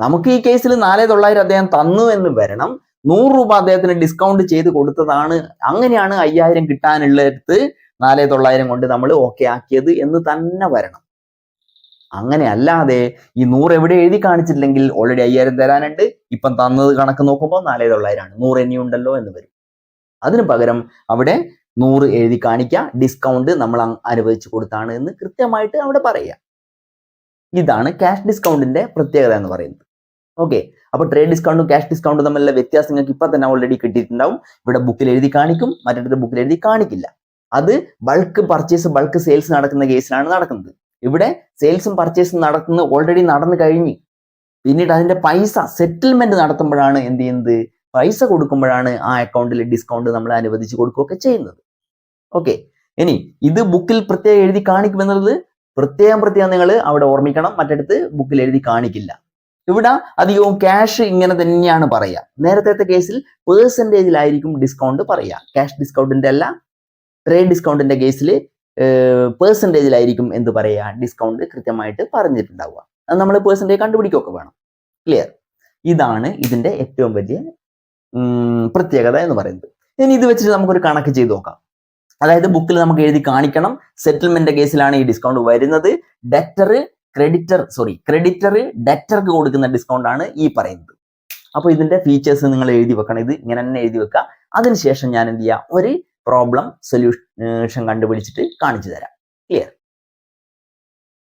നമുക്ക് ഈ കേസിൽ നാലേ തൊള്ളായിരം അദ്ദേഹം തന്നു എന്ന് വരണം. നൂറ് രൂപ അദ്ദേഹത്തിന് ഡിസ്കൗണ്ട് ചെയ്ത് കൊടുത്തതാണ്. അങ്ങനെയാണ് അയ്യായിരം കിട്ടാനുള്ളടുത്ത് നാലേ തൊള്ളായിരം കൊണ്ട് നമ്മൾ ഓക്കെ ആക്കിയത് എന്ന് തന്നെ വരണം. അങ്ങനെ അല്ലാതെ ഈ നൂറ് എവിടെ എഴുതി കാണിച്ചില്ലെങ്കിൽ ഓൾറെഡി അയ്യായിരം തരാനുണ്ട്. ഇപ്പം തന്നത് കണക്ക് നോക്കുമ്പോൾ നാലേ തൊള്ളായിരമാണ് നൂറ് ഇനിയുണ്ടല്ലോ എന്ന് വരും. അതിന് പകരം അവിടെ നൂറ് എഴുതി കാണിക്കുക ഡിസ്കൗണ്ട് നമ്മൾ അനുവദിച്ചു കൊടുത്താണ് എന്ന് കൃത്യമായിട്ട് അവിടെ പറയുക. ഇതാണ് ക്യാഷ് ഡിസ്കൗണ്ടിന്റെ പ്രത്യേകത എന്ന് പറയുന്നത്. ഓക്കെ അപ്പൊ ട്രേഡ് ഡിസ്കൗണ്ടും ക്യാഷ് ഡിസ്കൗണ്ടും തമ്മിലുള്ള വ്യത്യാസം നിങ്ങൾക്ക് ഇപ്പൊ തന്നെ ഓൾറെഡി കിട്ടിയിട്ടുണ്ടാവും. ഇവിടെ ബുക്കിൽ എഴുതി കാണിക്കും മറ്റൊരു ബുക്കിൽ എഴുതി കാണിക്കില്ല. അത് ബൾക്ക് പർച്ചേസ് ബൾക്ക് സെയിൽസ് നടക്കുന്ന കേസിലാണ് നടക്കുന്നത്. ഇവിടെ സെയിൽസും പർച്ചേസും നടക്കുന്നത് ഓൾറെഡി നടന്നു കഴിഞ്ഞ്. പിന്നീട് അതിന്റെ പൈസ സെറ്റിൽമെന്റ് നടത്തുമ്പോഴാണ് എന്ത് ചെയ്യുന്നത്? പൈസ കൊടുക്കുമ്പോഴാണ് ആ അക്കൗണ്ടിൽ ഡിസ്കൗണ്ട് നമ്മൾ അനുവദിച്ച് കൊടുക്കുകയൊക്കെ ചെയ്യുന്നത്. ഓക്കെ ഇനി ഇത് ബുക്കിൽ പ്രത്യേകം എഴുതി കാണിക്കുമെന്നുള്ളത് പ്രത്യേകം പ്രത്യേകം നിങ്ങൾ അവിടെ ഓർമ്മിക്കണം. മറ്റടുത്ത് ബുക്കിൽ എഴുതി കാണിക്കില്ല. ഇവിടെ അധികവും ക്യാഷ് ഇങ്ങനെ തന്നെയാണ് പറയുക. നേരത്തെ കേസിൽ പേഴ്സന്റേജിലായിരിക്കും ഡിസ്കൗണ്ട് പറയുക. ക്യാഷ് ഡിസ്കൗണ്ടിന്റെ അല്ല ട്രേഡ് ഡിസ്കൗണ്ടിന്റെ കേസിൽ പേഴ്സന്റേജിലായിരിക്കും എന്ത് പറയുക. ഡിസ്കൗണ്ട് കൃത്യമായിട്ട് പറഞ്ഞിട്ടുണ്ടാവുക. അത് നമ്മൾ പേഴ്സന്റേജ് കണ്ടുപിടിക്കുകയൊക്കെ വേണം. ക്ലിയർ ഇതാണ് ഇതിന്റെ ഏറ്റവും വലിയ പ്രത്യേകത എന്ന് പറയുന്നത്. ഇനി ഇത് വെച്ചിട്ട് നമുക്കൊരു കണക്ക് ചെയ്ത് നോക്കാം. അതായത് ബുക്കിൽ നമുക്ക് എഴുതി കാണിക്കണം. സെറ്റിൽമെന്റ് കേസിലാണ് ഈ ഡിസ്കൗണ്ട് വരുന്നത്. ഡെറ്റർ ക്രെഡിറ്റർ സോറി ക്രെഡിറ്റർ ഡെറ്റർക്ക് കൊടുക്കുന്ന ഡിസ്കൗണ്ട് ആണ് ഈ പറയുന്നത്. അപ്പോൾ ഇതിന്റെ ഫീച്ചേഴ്സ് നിങ്ങൾ എഴുതി വെക്കണം. ഇത് ഇങ്ങനെ തന്നെ എഴുതി വെക്കുക. അതിനുശേഷം ഞാൻ എന്ത് ചെയ്യാം? ഒരു പ്രോബ്ലം സൊല്യൂഷൻ കണ്ടുപിടിച്ചിട്ട് കാണിച്ചു തരാം. ക്ലിയർ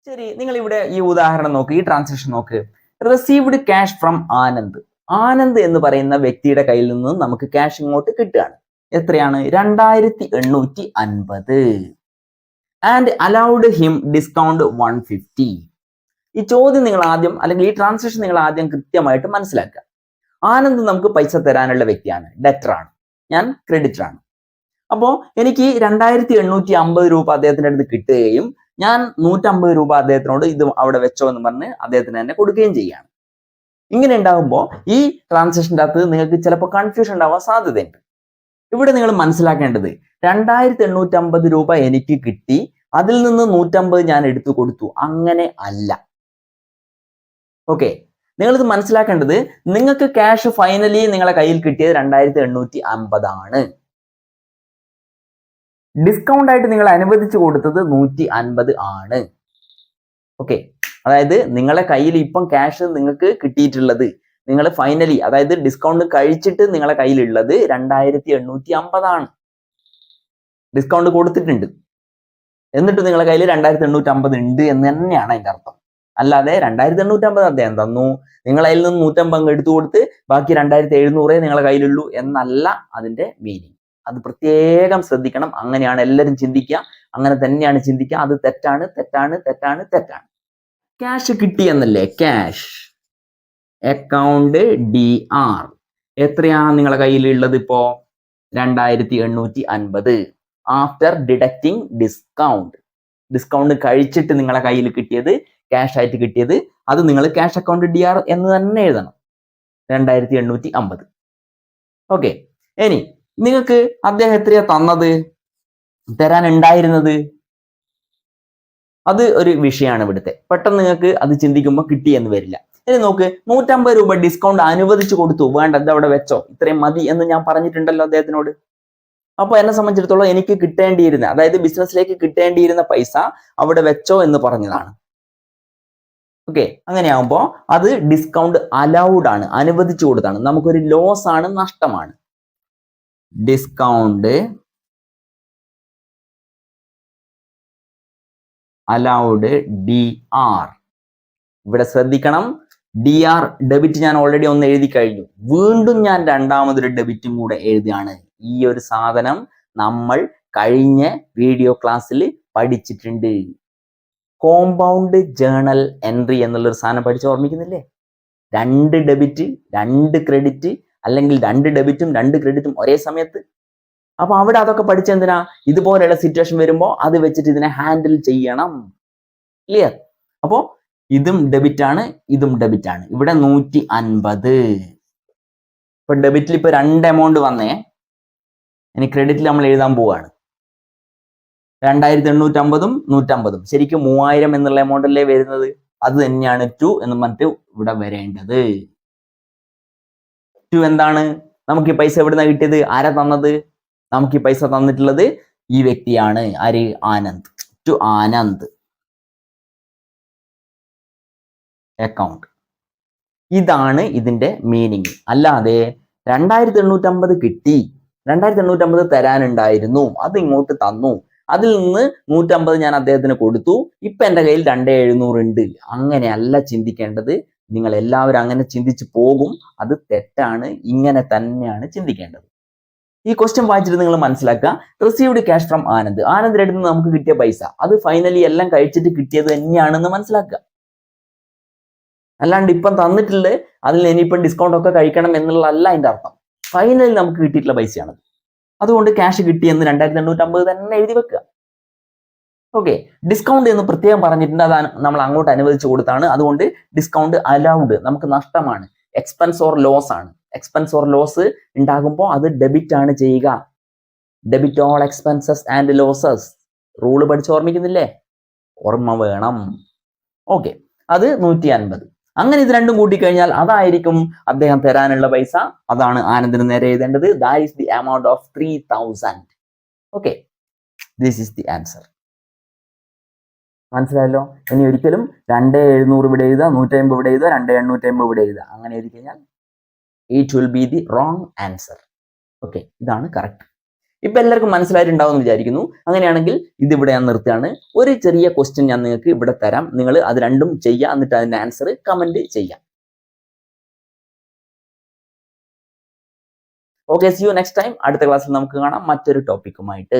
ശരി നിങ്ങൾ ഇവിടെ ഈ ഉദാഹരണം നോക്ക് ഈ ട്രാൻസാക്ഷൻ നോക്ക്. Received cash from Anand. Anand എന്ന് പറയുന്ന വ്യക്തിയുടെ കയ്യിൽ നിന്ന് നമുക്ക് ക്യാഷ് ഇങ്ങോട്ട് കിട്ടുകയാണ്. എത്രയാണ്? രണ്ടായിരത്തി എണ്ണൂറ്റി അൻപത് and allowed him discount one fifty ഈ ചോദ്യം നിങ്ങൾ ആദ്യം അല്ലെങ്കിൽ ഈ ട്രാൻസാക്ഷൻ നിങ്ങൾ ആദ്യം കൃത്യമായിട്ട് മനസ്സിലാക്കുക. ആനന്ദ് നമുക്ക് പൈസ തരാനുള്ള വ്യക്തിയാണ്. ഡെറ്റർ ആണ്. ഞാൻ ക്രെഡിറ്റർ ആണ്. അപ്പോൾ എനിക്ക് രണ്ടായിരത്തി എണ്ണൂറ്റി അമ്പത് രൂപ അദ്ദേഹത്തിന്റെ അടുത്ത് കിട്ടുകയും ഞാൻ നൂറ്റമ്പത് രൂപ അദ്ദേഹത്തിനോട് ഇത് അവിടെ വെച്ചോ എന്ന് പറഞ്ഞ് അദ്ദേഹത്തിന് തന്നെ കൊടുക്കുകയും ചെയ്യുകയാണ് ഇങ്ങനെ ഉണ്ടാകുമ്പോൾ ഈ ട്രാൻസാക്ഷന്റെ അകത്ത് നിങ്ങൾക്ക് ചിലപ്പോൾ കൺഫ്യൂഷൻ ഉണ്ടാവാൻ സാധ്യതയുണ്ട്. ഇവിടെ നിങ്ങൾ മനസ്സിലാക്കേണ്ടത് രണ്ടായിരത്തി എണ്ണൂറ്റി അമ്പത് രൂപ എനിക്ക് കിട്ടി അതിൽ നിന്ന് നൂറ്റമ്പത് ഞാൻ എടുത്തു കൊടുത്തു. അങ്ങനെ അല്ല. ഓക്കെ നിങ്ങളിത് മനസ്സിലാക്കേണ്ടത് നിങ്ങൾക്ക് ക്യാഷ് ഫൈനലി നിങ്ങളെ കയ്യിൽ കിട്ടിയത് രണ്ടായിരത്തി എണ്ണൂറ്റി അമ്പതാണ് ഡിസ്കൗണ്ട് ആയിട്ട് നിങ്ങൾ അനുവദിച്ചു കൊടുത്തത് നൂറ്റി അൻപത് ആണ്. ഓക്കെ അതായത് നിങ്ങളെ കയ്യിൽ ഇപ്പം ക്യാഷ് നിങ്ങൾക്ക് കിട്ടിയിട്ടുള്ളത്. നിങ്ങൾ ഫൈനലി അതായത് ഡിസ്കൗണ്ട് കഴിച്ചിട്ട് നിങ്ങളെ കയ്യിലുള്ളത് രണ്ടായിരത്തി എണ്ണൂറ്റി അമ്പതാണ് ഡിസ്കൗണ്ട് കൊടുത്തിട്ടുണ്ട്. എന്നിട്ട് നിങ്ങളെ കയ്യിൽ രണ്ടായിരത്തി എണ്ണൂറ്റി അമ്പത് ഉണ്ട് എന്ന് തന്നെയാണ് അതിന്റെ അർത്ഥം. അല്ലാതെ രണ്ടായിരത്തി എണ്ണൂറ്റി അമ്പത് അദ്ദേഹം തന്നു. നിങ്ങൾ അതിൽ നിന്ന് നൂറ്റമ്പത് എടുത്തു കൊടുത്ത് ബാക്കി രണ്ടായിരത്തി എഴുന്നൂറേ നിങ്ങളെ കയ്യിലുള്ളൂ എന്നല്ല അതിന്റെ മീനിങ് അത് പ്രത്യേകം ശ്രദ്ധിക്കണം. അങ്ങനെയാണ് എല്ലാവരും ചിന്തിക്കുക. അങ്ങനെ തന്നെയാണ് ചിന്തിക്കുക. അത് തെറ്റാണ് തെറ്റാണ് തെറ്റാണ് തെറ്റാണ്. ക്യാഷ് കിട്ടി എന്നല്ലേ? ക്യാഷ് അക്കൗണ്ട് ഡി ആർ എത്രയാണ് നിങ്ങളുടെ കയ്യിലുള്ളത് ഇപ്പോ? രണ്ടായിരത്തി എണ്ണൂറ്റി അൻപത് ആഫ്റ്റർ ഡിഡക്റ്റിംഗ് ഡിസ്കൗണ്ട് ഡിസ്കൗണ്ട് കഴിച്ചിട്ട് നിങ്ങളുടെ കയ്യിൽ കിട്ടിയത് ക്യാഷ് ആയിട്ട് കിട്ടിയത് അത് നിങ്ങൾ ക്യാഷ് അക്കൗണ്ട് ഡി ആർ എന്ന് തന്നെ എഴുതണം. രണ്ടായിരത്തി എണ്ണൂറ്റി അമ്പത് ഓക്കെ ഇനി നിങ്ങൾക്ക് അദ്ദേഹം എത്രയാ തന്നത്? തരാൻ ഉണ്ടായിരുന്നത് അത് ഒരു വിഷയമാണ് ഇവിടുത്തെ. പെട്ടെന്ന് നിങ്ങൾക്ക് അത് ചിന്തിക്കുമ്പോൾ കിട്ടിയെന്ന് വരില്ല. ഇനി നോക്ക് നൂറ്റമ്പത് രൂപ ഡിസ്കൗണ്ട് അനുവദിച്ചു കൊടുത്തു. വേണ്ട ഇത് അവിടെ വെച്ചോ. ഇത്രയും മതി എന്ന് ഞാൻ പറഞ്ഞിട്ടുണ്ടല്ലോ അദ്ദേഹത്തിനോട്. അപ്പൊ എന്നെ സംബന്ധിച്ചിടത്തോളം എനിക്ക് കിട്ടേണ്ടിയിരുന്ന അതായത് ബിസിനസ്സിലേക്ക് കിട്ടേണ്ടിയിരുന്ന പൈസ അവിടെ വെച്ചോ എന്ന് പറഞ്ഞതാണ്. ഓക്കെ അങ്ങനെയാകുമ്പോ അത് ഡിസ്കൗണ്ട് അലൗഡ് ആണ് അനുവദിച്ചു കൊടുത്താണ്. നമുക്കൊരു ലോസ് ആണ് നഷ്ടമാണ്. ഡിസ്കൗണ്ട് അലൗഡ് ഡി ആർ ഇവിടെ ശ്രദ്ധിക്കണം. ഡി ആർ ഡെബിറ്റ് ഞാൻ ഓൾറെഡി ഒന്ന് എഴുതി കഴിഞ്ഞു. വീണ്ടും ഞാൻ രണ്ടാമതൊരു ഡെബിറ്റും കൂടെ എഴുതിയാണ് ഈ ഒരു സാധനം നമ്മൾ കഴിഞ്ഞ വീഡിയോ ക്ലാസ്സിൽ പഠിച്ചിട്ടുണ്ട്. കോമ്പൗണ്ട് ജേണൽ എൻട്രി എന്നുള്ളൊരു സാധനം പഠിച്ച് ഓർമ്മിക്കുന്നില്ലേ? രണ്ട് ഡെബിറ്റ് രണ്ട് ക്രെഡിറ്റ് അല്ലെങ്കിൽ രണ്ട് ഡെബിറ്റും രണ്ട് ക്രെഡിറ്റും ഒരേ സമയത്ത്. അപ്പൊ അവിടെ അതൊക്കെ പഠിച്ചെന്തിനാ ഇതുപോലെയുള്ള സിറ്റുവേഷൻ വരുമ്പോൾ അത് വെച്ചിട്ട് ഇതിനെ ഹാൻഡിൽ ചെയ്യണം. ക്ലിയർ അപ്പോ ഇതും ഡെബിറ്റ് ആണ് ഇതും ഡെബിറ്റ് ആണ്. ഇവിടെ നൂറ്റി അൻപത് ഇപ്പൊ ഡെബിറ്റിൽ ഇപ്പൊ രണ്ട് എമൗണ്ട് വന്നേ. ഇനി ക്രെഡിറ്റിൽ നമ്മൾ എഴുതാൻ പോവാണ്. രണ്ടായിരത്തി എണ്ണൂറ്റമ്പതും നൂറ്റമ്പതും ശരിക്കും മൂവായിരം എന്നുള്ള എമൗണ്ട് അല്ലേ വരുന്നത്? അത് തന്നെയാണ് ടു എന്ന് പറഞ്ഞിട്ട് ഇവിടെ വരേണ്ടത്. ടു എന്താണ്? നമുക്ക് ഈ പൈസ എവിടുന്ന കിട്ടിയത്? ആരാ തന്നത്? നമുക്ക് ഈ പൈസ തന്നിട്ടുള്ളത് ഈ വ്യക്തിയാണ്. ആര്? ആനന്ദ്. ടു ആനന്ദ്. അക്കൗണ്ട് ഇതാണ് ഇതിന്റെ മീനിങ് അല്ലാതെ രണ്ടായിരത്തി എണ്ണൂറ്റമ്പത് കിട്ടി. രണ്ടായിരത്തി എണ്ണൂറ്റമ്പത് തരാനുണ്ടായിരുന്നു. അത് ഇങ്ങോട്ട് തന്നു. അതിൽ നിന്ന് നൂറ്റമ്പത് ഞാൻ അദ്ദേഹത്തിന് കൊടുത്തു. ഇപ്പം എന്റെ കയ്യിൽ രണ്ടേ എഴുന്നൂറ് ഉണ്ട്. അങ്ങനെയല്ല ചിന്തിക്കേണ്ടത്. നിങ്ങൾ എല്ലാവരും അങ്ങനെ ചിന്തിച്ച് പോകും. അത് തെറ്റാണ്. ഇങ്ങനെ തന്നെയാണ് ചിന്തിക്കേണ്ടത്. ഈ ക്വസ്റ്റ്യൻ വായിച്ചിട്ട് നിങ്ങൾ മനസ്സിലാക്കുക. Received cash from Anand. ആനന്ദിന്റെ നമുക്ക് കിട്ടിയ പൈസ. അത് ഫൈനലി എല്ലാം കഴിച്ചിട്ട് കിട്ടിയത് തന്നെയാണെന്ന് മനസ്സിലാക്കുക. അല്ലാണ്ട് ഇപ്പം തന്നിട്ടില്ല അതിൽ ഇനിയിപ്പം ഡിസ്കൗണ്ട് ഒക്കെ കഴിക്കണം എന്നുള്ളതല്ല അതിന്റെ അർത്ഥം. ഫൈനലി നമുക്ക് കിട്ടിയിട്ടുള്ള പൈസയാണ് അതുകൊണ്ട് ക്യാഷ് കിട്ടിയെന്ന് രണ്ടായിരത്തി എണ്ണൂറ്റമ്പത് തന്നെ എഴുതി വെക്കുക. ഓക്കെ ഡിസ്കൗണ്ട് എന്ന് പ്രത്യേകം പറഞ്ഞിട്ടുണ്ട്. അത് നമ്മൾ അങ്ങോട്ട് അനുവദിച്ചു കൊടുത്താണ്. അതുകൊണ്ട് ഡിസ്കൗണ്ട് അലൗഡ് നമുക്ക് നഷ്ടമാണ്. എക്സ്പെൻസ് ഓർ ലോസ് ആണ്. എക്സ്പെൻസ് ഓർ ലോസ് ഉണ്ടാകുമ്പോൾ അത് ഡെബിറ്റ് ആണ് ചെയ്യുക. Debit all expenses and losses rule പഠിച്ച് ഓർമ്മിക്കുന്നില്ലേ? ഓർമ്മ വേണം. ഓക്കെ അത് നൂറ്റി അൻപത് അങ്ങനെ ഇത് രണ്ടും കൂട്ടിക്കഴിഞ്ഞാൽ അതായിരിക്കും അദ്ദേഹം തരാനുള്ള പൈസ. അതാണ് ആനന്ദിന് നേരെ എഴുതേണ്ടത്. That is the amount of three thousand okay this is the answer മനസ്സിലായല്ലോ? ഇനി ഒരിക്കലും രണ്ട് എഴുന്നൂറ് ഇവിടെ എഴുതുക നൂറ്റമ്പത് ഇവിടെ എഴുതുക രണ്ട് എണ്ണൂറ്റമ്പത് ഇവിടെ എഴുതുക. അങ്ങനെ എഴുതി കഴിഞ്ഞാൽ it will be the wrong answer okay ഇതാണ് കറക്റ്റ് ഇപ്പൊ എല്ലാവർക്കും മനസ്സിലായിട്ടുണ്ടാവും എന്ന് വിചാരിക്കുന്നു. അങ്ങനെയാണെങ്കിൽ ഇതിവിടെ ഞാൻ നിർത്തുകയാണ്. ഒരു ചെറിയ ക്വസ്റ്റ്യൻ ഞാൻ നിങ്ങൾക്ക് ഇവിടെ തരാം. നിങ്ങൾ അത് രണ്ടും ചെയ്യുക എന്നിട്ട് അതിന്റെ ആൻസർ കമന്റ് ചെയ്യാം. Okay see you next time അടുത്ത ക്ലാസ്സിൽ നമുക്ക് കാണാം മറ്റൊരു ടോപ്പിക്കുമായിട്ട്